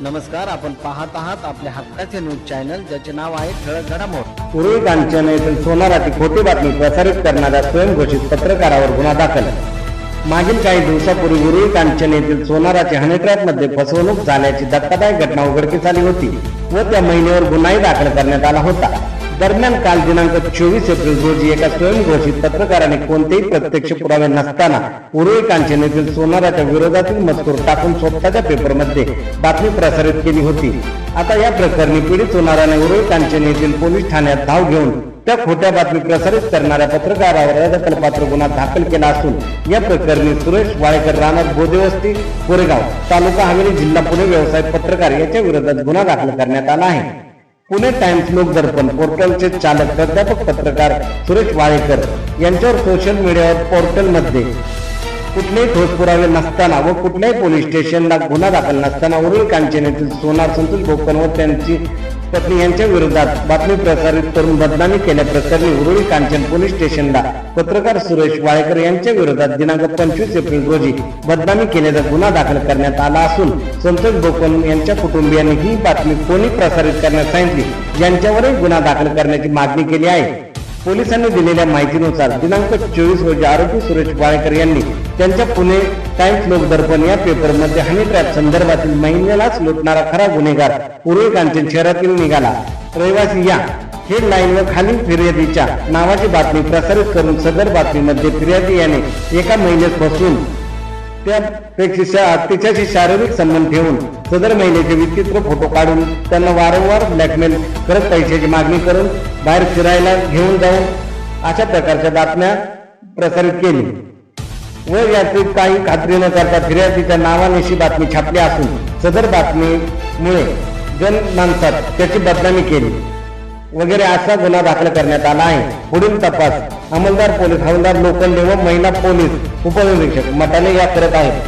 नमस्कार आपण पाहत आहात आपल्या हक्काचे न्यूज चॅनल ज्याचे नाव आहे ठळक घडामोड. उरुळी कांचन येथील सोनाराची खोटी बातमी प्रसारित करणाऱ्या स्वयंघोषित पत्रकारावर गुन्हा दाखल. मागील काही दिवसापूर्वी उरुळी कांचन येथील सोनाराची हनी मध्ये फसवणूक झाल्याची धक्कादायक घटना उघडकीस आली होती व त्या महिलेवर गुन्हाही दाखल करण्यात आला होता. दरम्यान काल दिनांक चोवीस एप्रिल रोजी एका स्वयंघोषित पत्रकाराने कोणतेही प्रत्यक्ष पुरावे नसताना उरुळी नेतील सोनाराच्या विरोधातील मजकूर टाकून स्वतःच्या पेपरमध्ये बातमी प्रसारित केली होती. आता या प्रकरणी पीडित सोनाराने उरुळी नेतील पोलीस ठाण्यात धाव घेऊन त्या खोट्या बातमी प्रसारित करणाऱ्या पत्रकारावर अदखलपात्र गुन्हा दाखल केला असून या प्रकरणी सुरेश वाळेकर राणा गोदेवस्ती कोरेगाव तालुका हवेली जिल्हा पुणे व्यवसाय पत्रकार याच्या विरोधात गुन्हा दाखल करण्यात आला आहे. पुणे टाइम्स लोकदर्पण पोर्टलचे चालक प्राध्यापक पत्रकार सुरेश वाळेकर यांच्यावर सोशल मीडियावर पोर्टलमध्ये कुठलेही ठोस पुरावे नसताना व कुठल्याही पोलीस स्टेशनला गुन्हा दाखल नसताना उरुळ कांचन येथील सोनार संतोष भोकन व त्यांची पत्नी यांच्या विरोधात बातमी प्रसारित करून बदनामी केल्याप्रकरणी उरुळी कांचन पोलीस स्टेशनला पत्रकार सुरेश वाळेकर यांच्या विरोधात दिनांक पंचवीस एप्रिल रोजी बदनामी केल्याचा गुन्हा दाखल करण्यात आला असून संतोष बोकन यांच्या कुटुंबियांनी ही बातमी कोणी प्रसारित करण्यास सांगितली? यांच्यावरही गुन्हा दाखल करण्याची मागणी केली आहे. पोलिसांनी दिलेल्या माहितीनुसार दिनांक चोवीस रोजी आरोपी सुरेश पाळेकर यांनी त्यांच्या पुणे टाइम्स लोकदर्पण या पेपरमध्ये हनी ट्रॅप संदर्भातील महिन्यालाच लुटणारा खरा गुन्हेगार उरुळ कांचन शहरातील निघाला. रहिवासी या. हेडलाईन व खालील फिर्यादीच्या नावाची बातमी प्रसारित करून सदर बातमीमध्ये फिर्यादी याने एका महिन्यात बसून त्यापेक्षा तिच्याशी शारीरिक संबंध ठेवून सदर महिलेचे विचित्र फोटो काढून त्यांना वारंवार ब्लॅकमेल करत पैशाची मागणी करून बाहेर फिरायला घेऊन जाऊन अशा प्रकारच्या बातम्या प्रसारित केली. व याची काही खात्री न करता फिर्यादीच्या नावानिशी बातमी छापली असून सदर बातमीमुळे जनमानसात त्याची बदनामी केली. वगैरे असा गुन्हा दाखल करण्यात आला आहे. पुढील तपास अंमलदार पोलीस हवालदार लोकल व महिला पोलीस उपनिरीक्षक मटाले या करत आहेत.